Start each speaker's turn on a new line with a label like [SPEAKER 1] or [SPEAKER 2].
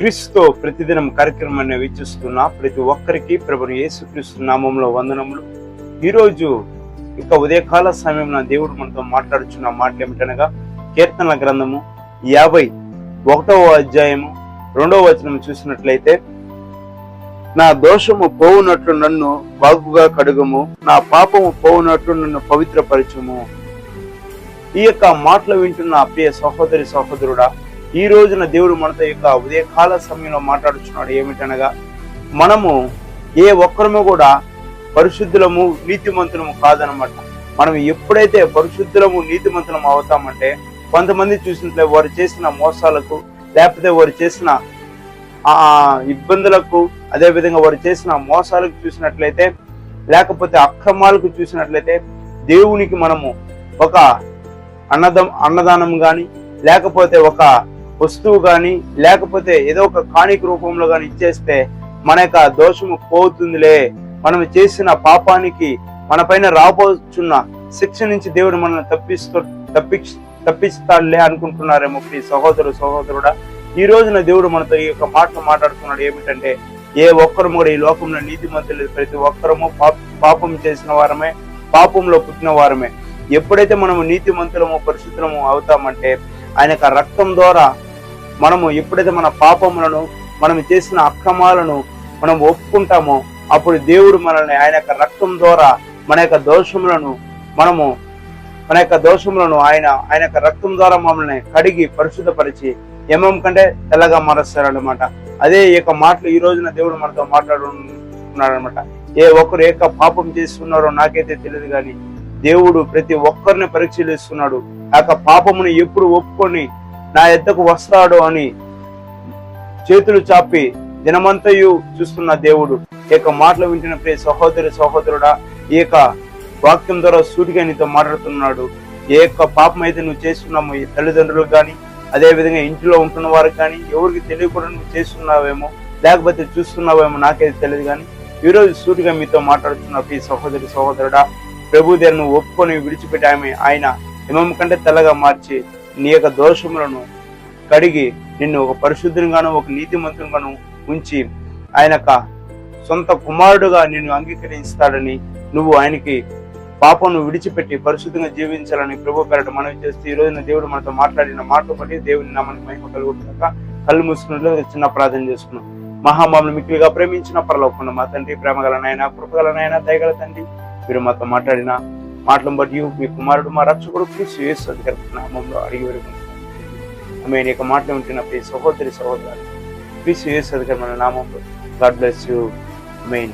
[SPEAKER 1] క్రీస్తు ప్రతిదినం కార్యక్రమాన్ని వీక్షిస్తున్న ప్రతి ఒక్కరికి ప్రభుని యేసుక్రీస్తు నామంలో వందనములు. ఈరోజు ఇక ఉదయకాల సమయంలో దేవుడు మనతో మాట్లాడుచున్న మాట ఏమిటనగా కీర్తనల గ్రంథము యాభై ఒకటవ అధ్యాయము రెండవ వచనం చూసినట్లయితే నా దోషము పోవునట్లు నన్ను బాగుగా కడుగము నా పాపము పోవునట్లు నన్ను పవిత్రపరచుము. ఈ యొక్క మాటలు వింటున్న ప్రియ సహోదరి సహోదరుడా ఈ రోజున దేవుడు మనతో యొక్క ఉదయకాల సమయంలో మాట్లాడుచున్నాడు ఏమిటనగా మనము ఏ ఒక్కరము కూడా పరిశుద్ధులము నీతిమంతులము కాదనమాట. మనం ఎప్పుడైతే పరిశుద్ధులము నీతిమంతులము అవుతామంటే కొంతమంది చూసినట్లే వారు చేసిన మోసాలకు లేకపోతే వారు చేసిన ఆ ఇబ్బందులకు అదేవిధంగా వారు చేసిన మోసాలకు చూసినట్లయితే లేకపోతే అక్రమాలకు చూసినట్లయితే దేవునికి మనము ఒక అన్నదం అన్నదానం కానీ లేకపోతే ఒక వస్తువు గాని లేకపోతే ఏదో ఒక కాణిక రూపంలో గాని ఇచ్చేస్తే మన యొక్క దోషము పోతుందిలే. మనం చేసిన పాపానికి మన పైన రాబోచున్న శిక్ష నుంచి దేవుడు మనల్ని తప్పిస్తూ తప్పి తప్పిస్తాడులే అనుకుంటున్నారేమో ప్రియ సహోదరు సహోదరుడా. ఈ రోజున దేవుడు మనతో ఈ యొక్క మాటలు మాట్లాడుతున్నాడు ఏమిటంటే ఏ ఒక్కరు కూడా ఈ లోకంలో నీతిమంతులు ప్రతి ఒక్కరము పాపం చేసిన వారమే పాపంలో పుట్టిన వారమే. ఎప్పుడైతే మనము నీతిమంతులము పరిశుద్ధము అవుతామంటే ఆయన యొక్క రక్తం ద్వారా మనము ఎప్పుడైతే మన పాపములను మనం చేసిన అక్రమాలను మనం ఒప్పుకుంటామో అప్పుడు దేవుడు మనల్ని ఆయన యొక్క రక్తం ద్వారా మన యొక్క దోషములను మనము మన యొక్క దోషములను ఆయన ఆయన యొక్క రక్తం ద్వారా మమ్మల్ని కడిగి పరిశుద్ధపరిచి ఏమేం కంటే తెల్లగా మారుస్తారనమాట అదే ఈ యొక్క మాటలు ఈ రోజున దేవుడు మనతో మాట్లాడుతున్నాడనమాట ఏ ఒక్కరు ఏక పాపం చేస్తున్నారో నాకైతే తెలియదు కానీ దేవుడు ప్రతి ఒక్కరిని పరిశీలిస్తున్నాడు ఆ యొక్క పాపమును ఎప్పుడు ఒప్పుకొని నా ఎద్దకు వస్తాడు అని చేతులు చాపి దినమంతయు చూస్తున్న దేవుడు. ఈ యొక్క మాటలు వింటున్న ప్రియ సహోదరి సహోదరుడా ఈ యొక్క వాక్యం ద్వారా సూటిగా నీతో మాట్లాడుతున్నాడు. ఏ యొక్క పాపం అయితే నువ్వు చేస్తున్నాము ఈ తల్లిదండ్రులకు కానీ అదేవిధంగా ఇంట్లో ఉంటున్న వారికి కానీ ఎవరికి తెలియకుండా నువ్వు చేస్తున్నావేమో లేకపోతే చూస్తున్నావేమో నాకైతే తెలియదు కానీ ఈ రోజు సూటిగా మీతో మాట్లాడుతున్న ప్రియ సహోదరి సహోదరుడా. ప్రభు దగ్గర నువ్వు ఒప్పుకొని విడిచిపెట్టి ఆమె ఆయన హిమం కంటే తెల్లగా మార్చి నీ యొక్క దోషములను కడిగి నిన్ను ఒక పరిశుద్ధునిగాను ఒక నీతిమంతునిగాను ఉంచి ఆయన సొంత కుమారుడుగా నిన్ను అంగీకరిస్తాడని నువ్వు ఆయనకి పాపను విడిచిపెట్టి పరిశుద్ధంగా జీవించాలని ప్రభు పేరట మనవి చేస్తే ఈ రోజున దేవుడు మనతో మాట్లాడిన మాటలు బట్టి దేవుని నామానికి మహిమ కలుగుతుందక కళ్ళు మూసుకున్నట్లు చిన్న ప్రార్థన చేసుకున్నాం. మహామాములు మిక్కిలిగా ప్రేమించిన పరలోకుండా మా తండ్రి ప్రేమగల నాయన కృపగల నాయన దయగల తండ్రి మీరు మాతో మాట్లాడిన మాటలను బట్టి మీ కుమారుడు మా రక్షకుడు క్రీస్తు యేసు అధికారి నామంలో అడిగి వరకు ఆమె యొక్క మాటలు వింటున్న ప్రతి సహోదరి సహోదరు క్రీస్తు యేసు అధికారి మన నామంలో. God bless you. మెయిన్